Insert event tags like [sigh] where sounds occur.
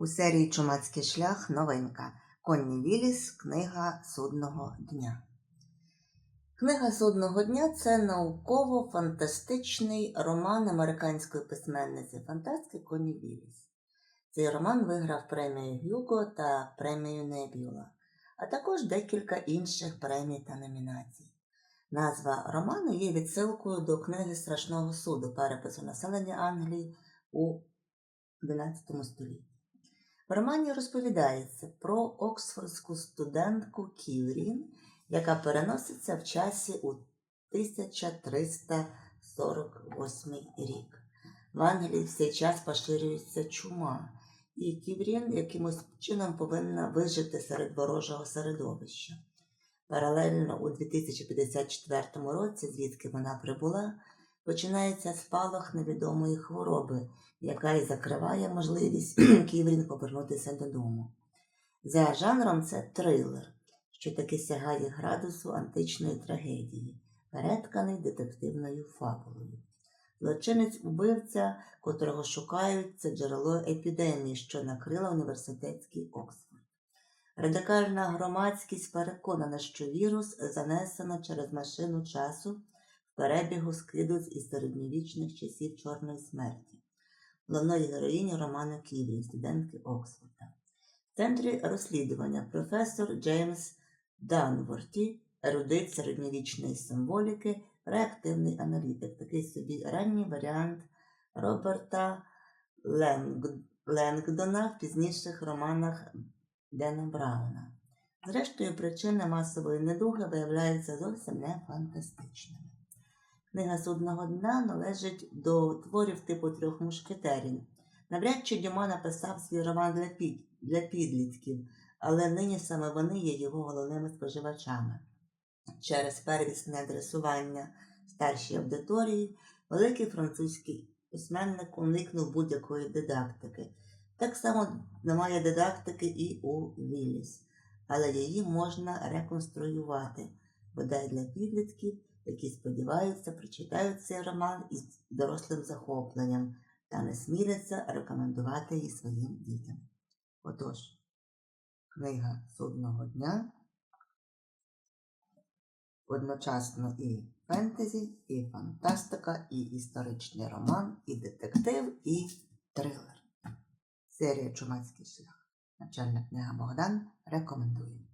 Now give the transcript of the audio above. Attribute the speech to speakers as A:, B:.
A: У серії Чумацький шлях новинка. Конні Віліс, книга судного дня. Книга судного дня це науково-фантастичний роман американської письменниці фантастики Конні Віліс. Цей роман виграв премію Гюго та премію Небюла, а також декілька інших премій та номінацій. Назва роману є відсилкою до книги Страшного суду перепису населення Англії у XI столітті. В романі розповідається про оксфордську студентку Кюрін, яка переноситься в часі у 1348 рік. В Англії в час поширюється чума, і Кюрін якимось чином повинна вижити серед ворожого середовища. Паралельно у 2054 році, звідки вона прибула, починається спалах невідомої хвороби, яка і закриває можливість [clears throat] Ківрін повернутися додому. За жанром це трилер, що таки сягає градусу античної трагедії, перетканий детективною фабулою. Злочинець убивця, котрого шукають, це джерело епідемії, що накрила університетський Оксфорд. Радикальна громадськість переконана, що вірус занесено через машину часу перебігу скидуть із середньовічних часів Чорної смерті, головної героїні роману Ківрі, студентки Оксфорда. В центрі розслідування професор Джеймс Данворті, ерудит середньовічної символіки, реактивний аналітик, такий собі ранній варіант Роберта Ленг- Ленгдона в пізніших романах Дена Брауна. Зрештою, причини масової недуги виявляються зовсім не фантастичними. Книга судного дна належить до творів типу трьох мушкетерів. Навряд чи Дюма написав свій роман для, під... для підлітків, але нині саме вони є його головними споживачами. Через первісне адресування старшій аудиторії великий французький письменник уникнув будь-якої дидактики. Так само немає дидактики і у Вілліс, але її можна реконструювати, бодай для підлітків, які сподіваються, прочитають цей роман із дорослим захопленням та не сміляться рекомендувати її своїм дітям. Отож, книга судного дня одночасно і фентезі, і фантастика, і історичний роман, і детектив, і трилер. Серія Чумацький шлях. Навчальна книга Богдан рекомендує.